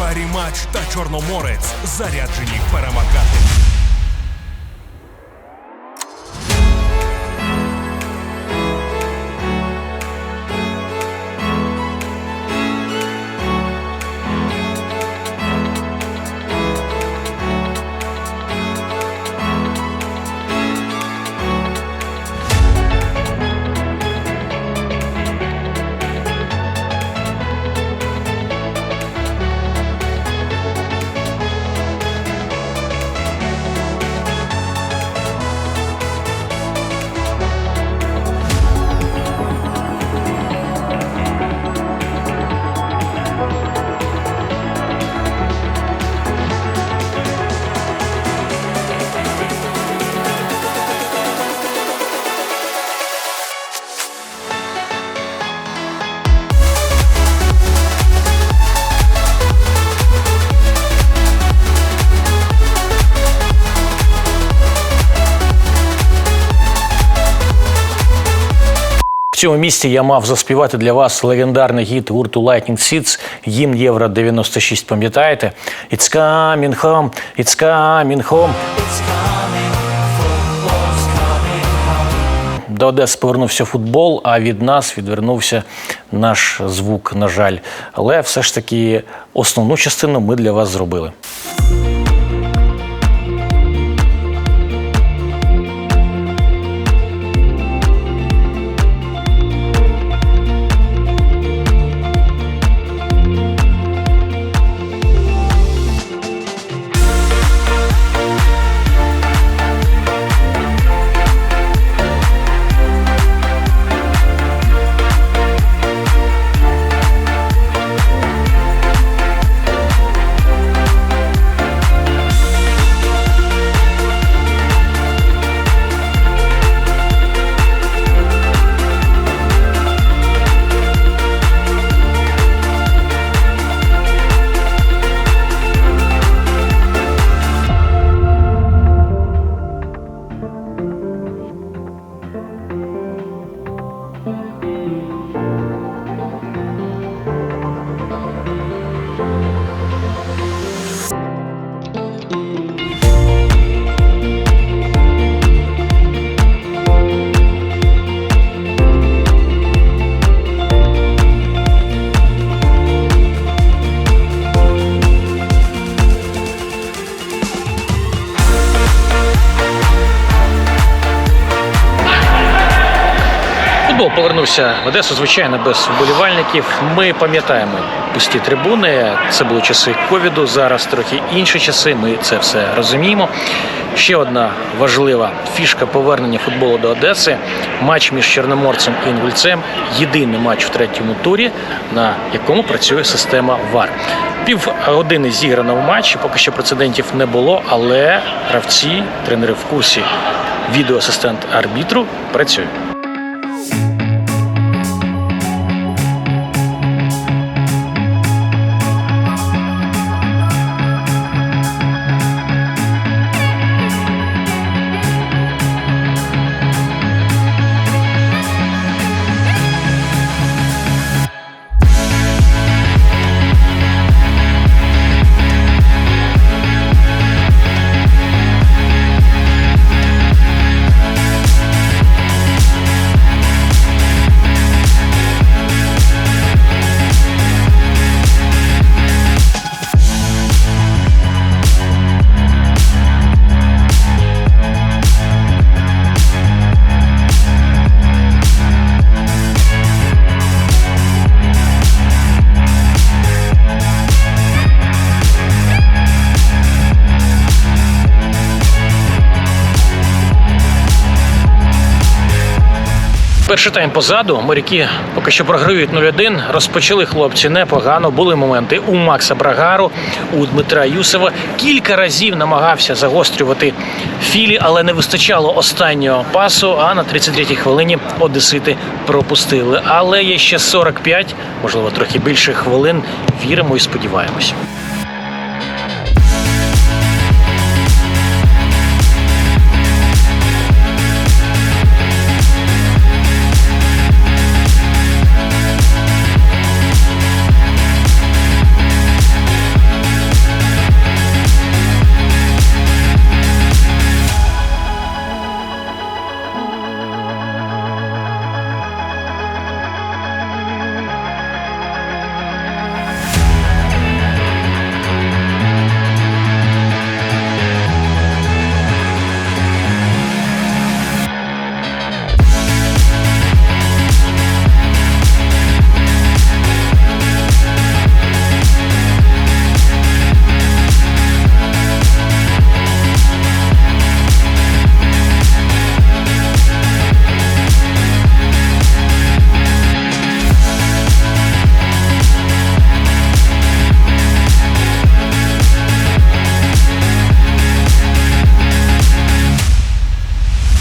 Парімач та Чорноморець заряджені перемагати. Цьому місці я мав заспівати для вас легендарний гіт гурту Lightning Seeds, гімн Євро 96, пам'ятаєте? It's coming home, it's coming home. До Одеси повернувся футбол, а від нас відвернувся наш звук, на жаль. Але все ж таки основну частину ми для вас зробили. Повернувся в Одесу, звичайно, без вболівальників. Ми пам'ятаємо пусті трибуни. Це були часи ковіду. Зараз трохи інші часи. Ми це все розуміємо. Ще одна важлива фішка повернення футболу до Одеси. Матч між Чорноморцем і Інгульцем. Єдиний матч в третьому турі, на якому працює система ВАР. Пів години зіграно в матчі. Поки що прецедентів не було, але гравці, тренери в курсі. Відеоасистент арбітру працює. Перший тайм позаду. Моряки поки що програють 0-1. Розпочали хлопці непогано. Були моменти у Макса Брагару, у Дмитра Юсова. Кілька разів намагався загострювати філі, але не вистачало останнього пасу. А на 33-й хвилині одесити пропустили. Але є ще 45, можливо, трохи більше хвилин. Віримо і сподіваємося.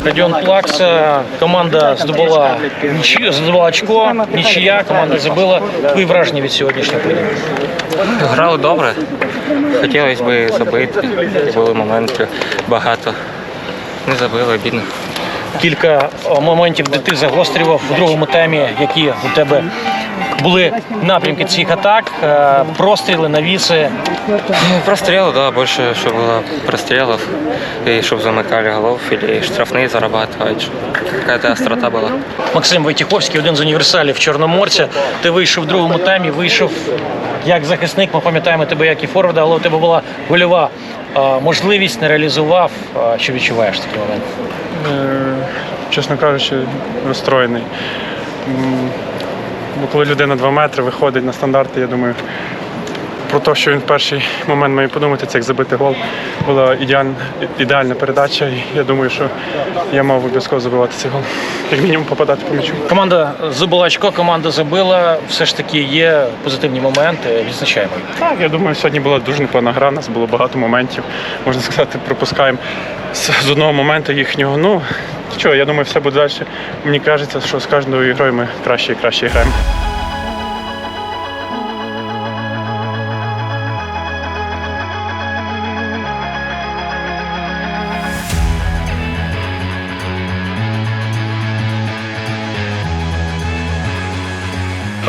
Стадіон Плакса. Команда здобула нічию, здобула очко, нічия, команда забила. Твої враження від сьогоднішнього поєдинку? Грали добре. Хотілося б забити. Були моменти багато. Не забили, бідно. Кілька моментів, де ти загострював у другому таймі, які у тебе були напрямки цих атак, е, простріли, навіси. Ну, простріли, да, більше, щоб було прострілів. І щоб замикали голов, і штрафний зарабатывать. Какая-то острота була. Максим Войтіховський, один з універсалів Чорноморця. Ти вийшов в другому таймі, вийшов як захисник. Ми пам'ятаємо тебе як і форварда, але у тебе була гольова е, можливість, не реалізував. Е, Що відчуваєш в такий момент? Чесно кажучи, розстроєний. Бо коли людина 2 метри виходить на стандарти, я думаю, про те, що він в перший момент має подумати, це як забити гол, була ідеальна, ідеальна передача. І я думаю, що я мав обов'язково забивати цей гол. Як мінімум попадати по м'ячу. Команда забила очко, команда забила. Все ж таки є позитивні моменти. Відзначаємо. Так, я думаю, сьогодні була дуже непогана гра, у нас було багато моментів. Можна сказати, пропускаємо з одного моменту їхнього. Ну, нічого, я думаю, все буде далі. Мені кажеться, що з кожною грою ми краще і краще граємо.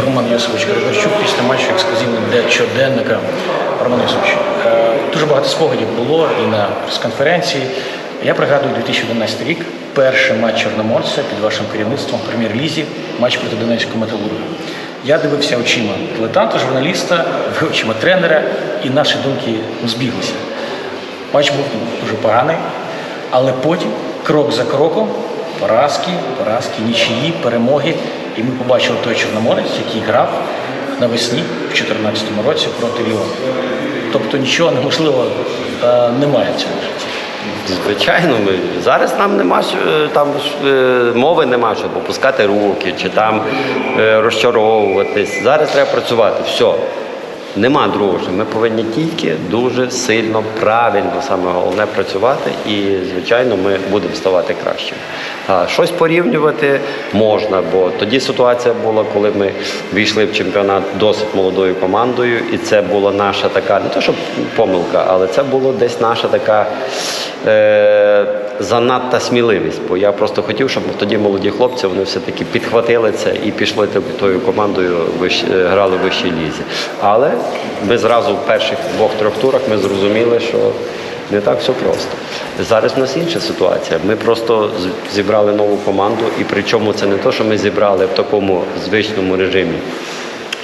Роман Йосович Григорчук після матчу ексклюзивний для щоденника. Роман Йосович, е, дуже багато спогадів було і на прес-конференції. Я пригадую 2011 рік, перший матч Чорноморця під вашим керівництвом прем'єр-лізі, матч проти Донецького металургу. Я дивився очима дилетанта, журналіста, очима тренера, і наші думки збіглися. Матч був дуже поганий, але потім, крок за кроком, поразки, поразки, нічиї, перемоги. І ми побачили той Чорноморець, який грав навесні в 2014 році проти Ліону. Тобто нічого неможливого е, немає житті. Звичайно, ми зараз нам нема е, там е, мови нема, щоб опускати руки чи там е, розчаровуватись. Зараз треба працювати. Все. Нема другого. Ми повинні тільки дуже сильно, правильно, саме головне працювати, і звичайно, ми будемо ставати кращими. Щось порівнювати можна, бо тоді ситуація була, коли ми війшли в чемпіонат досить молодою командою, і це була наша така, не то щоб помилка, але це була десь наша така. Е, занадта сміливість, бо я просто хотів, щоб тоді молоді хлопці вони все-таки підхватили це і пішли тою командою, вищ- е, грали в вищій лізі. Але ми зразу в перших двох-трьох турах ми зрозуміли, що не так все просто. Зараз в нас інша ситуація. Ми просто зібрали нову команду, і причому це не те, що ми зібрали в такому звичному режимі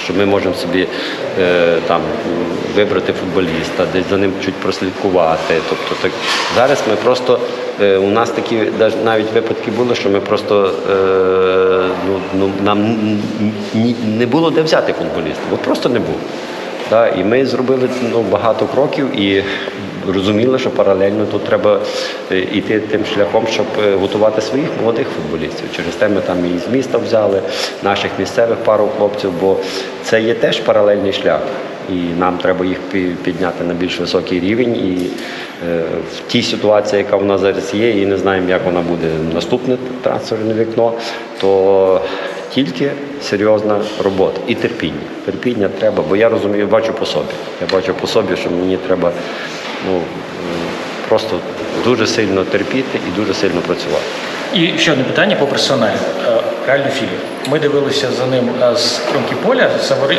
що ми можемо собі е, там вибрати футболіста, десь за ним чуть прослідкувати. Тобто так зараз ми просто е, у нас такі навіть випадки були, що ми просто е, ну, ну нам не було де взяти футболіста, от просто не було. Да, і ми зробили ну, багато кроків і розуміли, що паралельно тут треба е, йти тим шляхом, щоб е, готувати своїх молодих футболістів. Через те ми там і з міста взяли наших місцевих пару хлопців, бо це є теж паралельний шлях. І нам треба їх підняти на більш високий рівень. І е, в тій ситуації, яка в нас зараз є, і не знаємо, як вона буде наступне трансферне вікно, то тільки серйозна робота і терпіння. Терпіння треба, бо я розумію, бачу по собі. Я бачу по собі, що мені треба ну, просто дуже сильно терпіти і дуже сильно працювати. І ще одне питання по персоналі. Е, Реально Філіп. Ми дивилися за ним е, з кромки поля,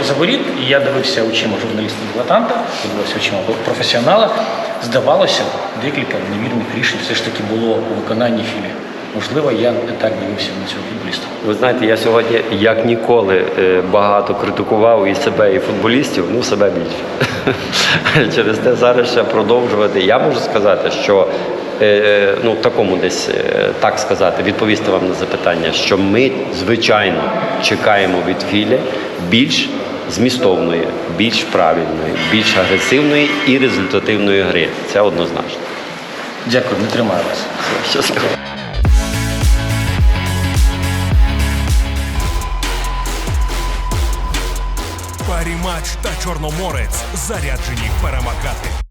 за воріт, і я дивився очима журналіста-дилетанта, дивився очима професіонала. Здавалося, декілька невірних рішень все ж таки було у виконанні Філі. Можливо, я не так дивився на цього футболіста. Ви знаєте, я сьогодні як ніколи е, багато критикував і себе, і футболістів, ну себе більше. Через те зараз ще продовжувати. Я можу сказати, що е, ну такому десь е, так сказати, відповісти вам на запитання, що ми звичайно чекаємо від Філі більш змістовної, більш правильної, більш агресивної і результативної гри. Це однозначно. Дякую, не тримаю вас. Щасливо. Парі та Чорноморець заряджені перемагати.